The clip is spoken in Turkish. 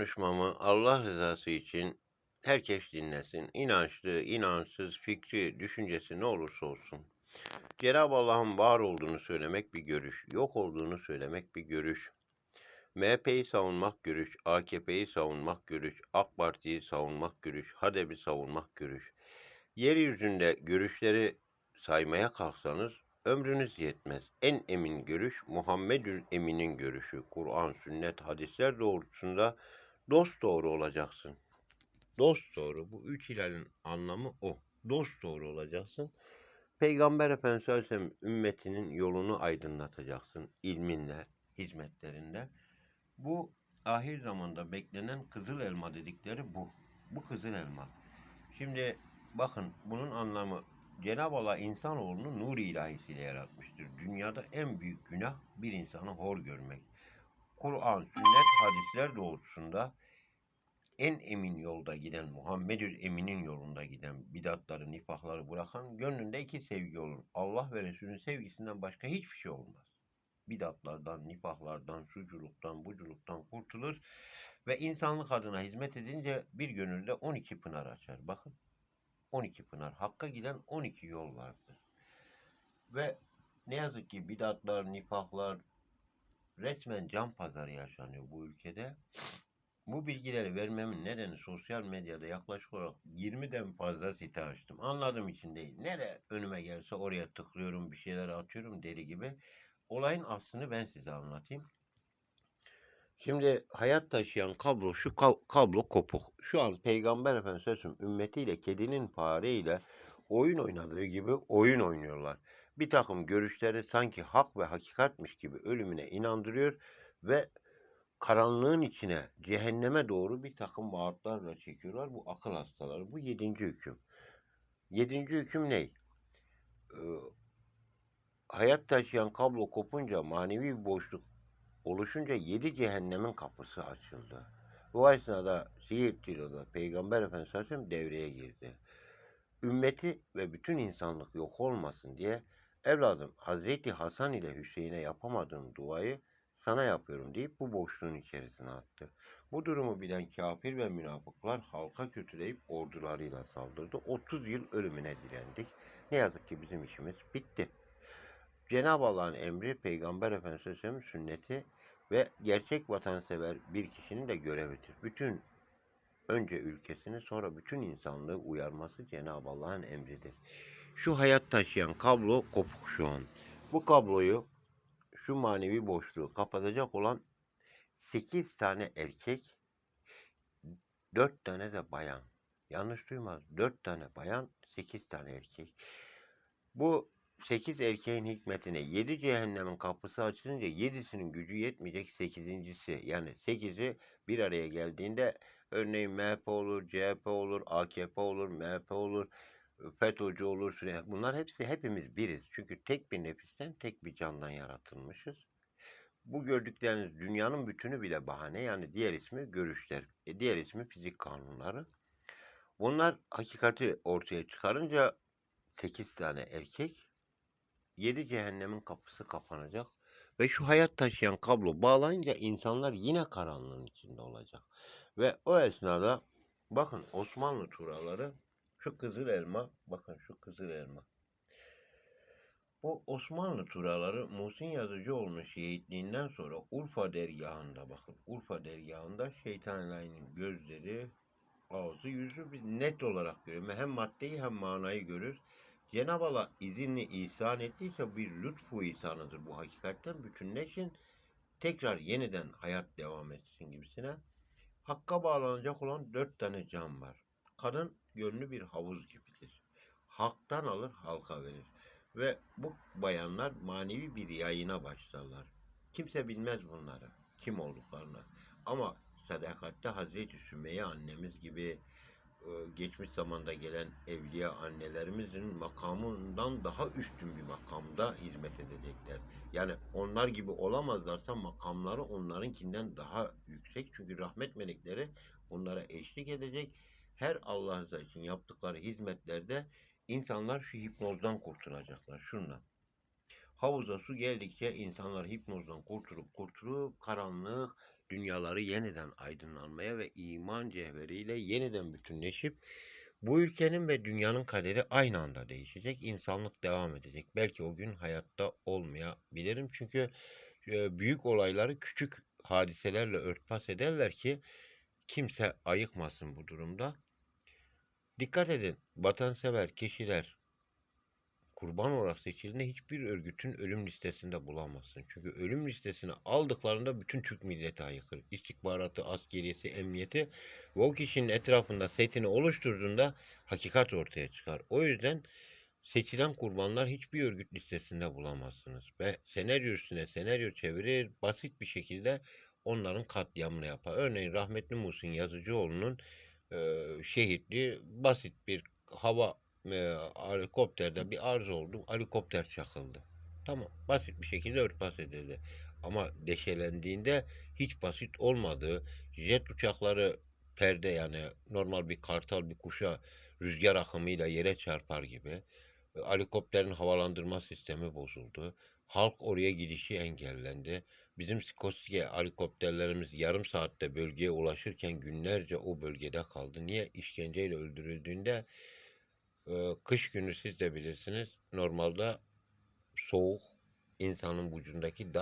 konuşmamı Allah rızası için herkes dinlesin. İnançlı, inançsız, fikri, düşüncesi ne olursa olsun. Cenab-ı Allah'ın var olduğunu söylemek bir görüş, yok olduğunu söylemek bir görüş. MHP'yi savunmak görüş, AKP'yi savunmak görüş, AK Parti'yi savunmak görüş, HADEP'i savunmak görüş. Yeryüzünde görüşleri saymaya kalksanız ömrünüz yetmez. En emin görüş Muhammedül Emin'in görüşü. Kur'an, sünnet, hadisler doğrultusunda dost doğru olacaksın. Dost doğru. Bu üç ilalin anlamı o. Dost doğru olacaksın. Peygamber Efendimiz sallallahu aleyhi ve sellem ümmetinin yolunu aydınlatacaksın ilminle, hizmetlerinle. Bu ahir zamanda beklenen kızıl elma dedikleri bu. Bu kızıl elma. Şimdi bakın bunun anlamı Cenab-ı Allah insanoğlunu nur ilahisiyle yaratmıştır. Dünyada en büyük günah bir insanı hor görmek. Kur'an, sünnet, hadisler doğrultusunda en emin yolda giden, Muhammedül Emin'in yolunda giden, bidatları, nifahları bırakan gönlünde iki sevgi olur. Allah ve Resulünün sevgisinden başka hiçbir şey olmaz. Bidatlardan, nifahlardan, şuculuktan, buculuktan kurtulur ve insanlık adına hizmet edince bir gönülde 12 pınar açar. Bakın 12 pınar. Hakka giden 12 yol vardır. Ve ne yazık ki bidatlar, nifahlar resmen can pazarı yaşanıyor bu ülkede. Bu bilgileri vermemin nedeni sosyal medyada yaklaşık olarak 20'den fazla site açtım. Anladığım için değil. Nere önüme gelse oraya tıklıyorum, bir şeyler atıyorum deli gibi. Olayın aslını ben size anlatayım. Şimdi hayat taşıyan kablo şu ka- kablo kopuk. Şu an Peygamber Efendimiz ümmetiyle kedinin fareyle oyun oynadığı gibi oyun oynuyorlar. Bir takım görüşleri sanki hak ve hakikatmiş gibi ölümüne inandırıyor ve karanlığın içine, cehenneme doğru bir takım vaatlarla çekiyorlar. Bu akıl hastaları. Bu yedinci hüküm. Yedinci hüküm ne? Ee, hayat taşıyan kablo kopunca manevi bir boşluk oluşunca yedi cehennemin kapısı açıldı. Bu esnada Siirt Tiro'da Peygamber Efendimiz devreye girdi. Ümmeti ve bütün insanlık yok olmasın diye evladım Hazreti Hasan ile Hüseyin'e yapamadığım duayı sana yapıyorum deyip bu boşluğun içerisine attı. Bu durumu bilen kafir ve münafıklar halka kötüleyip ordularıyla saldırdı. 30 yıl ölümüne direndik. Ne yazık ki bizim işimiz bitti. Cenab-ı Allah'ın emri, Peygamber Efendimiz Aleyhisselam'ın sünneti ve gerçek vatansever bir kişinin de görevidir. Bütün önce ülkesini sonra bütün insanlığı uyarması Cenab-ı Allah'ın emridir. Şu hayat taşıyan kablo kopuk şu an. Bu kabloyu şu manevi boşluğu kapatacak olan 8 tane erkek, 4 tane de bayan. Yanlış duymaz. 4 tane bayan, 8 tane erkek. Bu 8 erkeğin hikmetine 7 cehennemin kapısı açılınca 7'sinin gücü yetmeyecek 8.si yani 8'i bir araya geldiğinde örneğin MHP olur, CHP olur, AKP olur, MHP olur, FETÖ'cü olur. Sünni- Bunlar hepsi hepimiz biriz. Çünkü tek bir nefisten, tek bir candan yaratılmışız. Bu gördükleriniz dünyanın bütünü bile bahane. Yani diğer ismi görüşler. E, diğer ismi fizik kanunları. Bunlar hakikati ortaya çıkarınca 8 tane erkek, 7 cehennemin kapısı kapanacak. Ve şu hayat taşıyan kablo bağlayınca insanlar yine karanlığın içinde olacak. Ve o esnada bakın Osmanlı turaları şu kızıl elma, bakın şu kızıl elma. Bu Osmanlı turaları Muhsin Yazıcıoğlu'nun şehitliğinden sonra Urfa dergahında bakın. Urfa dergahında şeytanlayının gözleri, ağzı, yüzü biz net olarak görüyoruz. Hem maddeyi hem manayı görürüz. Cenab-ı Allah izinli ihsan ettiyse bir lütfu ihsanıdır bu hakikatten bütünleşin. Tekrar yeniden hayat devam etsin gibisine. Hakka bağlanacak olan dört tane can var. Kadın gönlü bir havuz gibidir. Haktan alır halka verir. Ve bu bayanlar manevi bir yayına başlarlar. Kimse bilmez bunları. Kim olduklarını. Ama sadakatte Hazreti Sümeyye annemiz gibi e, geçmiş zamanda gelen evliya annelerimizin makamından daha üstün bir makamda hizmet edecekler. Yani onlar gibi olamazlarsa makamları onlarınkinden daha yüksek. Çünkü rahmet melekleri onlara eşlik edecek. Her Allah rızası için yaptıkları hizmetlerde insanlar şu hipnozdan kurtulacaklar. Şundan. Havuza su geldikçe insanlar hipnozdan kurtulup kurtulup karanlık dünyaları yeniden aydınlanmaya ve iman cevheriyle yeniden bütünleşip bu ülkenin ve dünyanın kaderi aynı anda değişecek. İnsanlık devam edecek. Belki o gün hayatta olmayabilirim. Çünkü e, büyük olayları küçük hadiselerle örtbas ederler ki kimse ayıkmasın bu durumda. Dikkat edin, vatansever kişiler kurban olarak seçildiğinde hiçbir örgütün ölüm listesinde bulamazsın. Çünkü ölüm listesine aldıklarında bütün Türk milleti ayıkır. İstihbaratı, askeriyesi, emniyeti ve o kişinin etrafında setini oluşturduğunda hakikat ortaya çıkar. O yüzden seçilen kurbanlar hiçbir örgüt listesinde bulamazsınız. Ve senaryo üstüne senaryo çevirir, basit bir şekilde onların katliamını yapar. Örneğin rahmetli Muhsin Yazıcıoğlu'nun şehitliği basit bir hava e, helikopterde bir arıza oldu. Helikopter çakıldı. Tamam. Basit bir şekilde örtbas edildi. Ama deşelendiğinde hiç basit olmadığı jet uçakları perde yani normal bir kartal bir kuşa rüzgar akımıyla yere çarpar gibi. Helikopterin havalandırma sistemi bozuldu. Halk oraya gidişi engellendi. Bizim Skorsky helikopterlerimiz yarım saatte bölgeye ulaşırken günlerce o bölgede kaldı. Niye? İşkenceyle öldürüldüğünde e, kış günü siz de bilirsiniz normalde soğuk insanın vücudundaki dar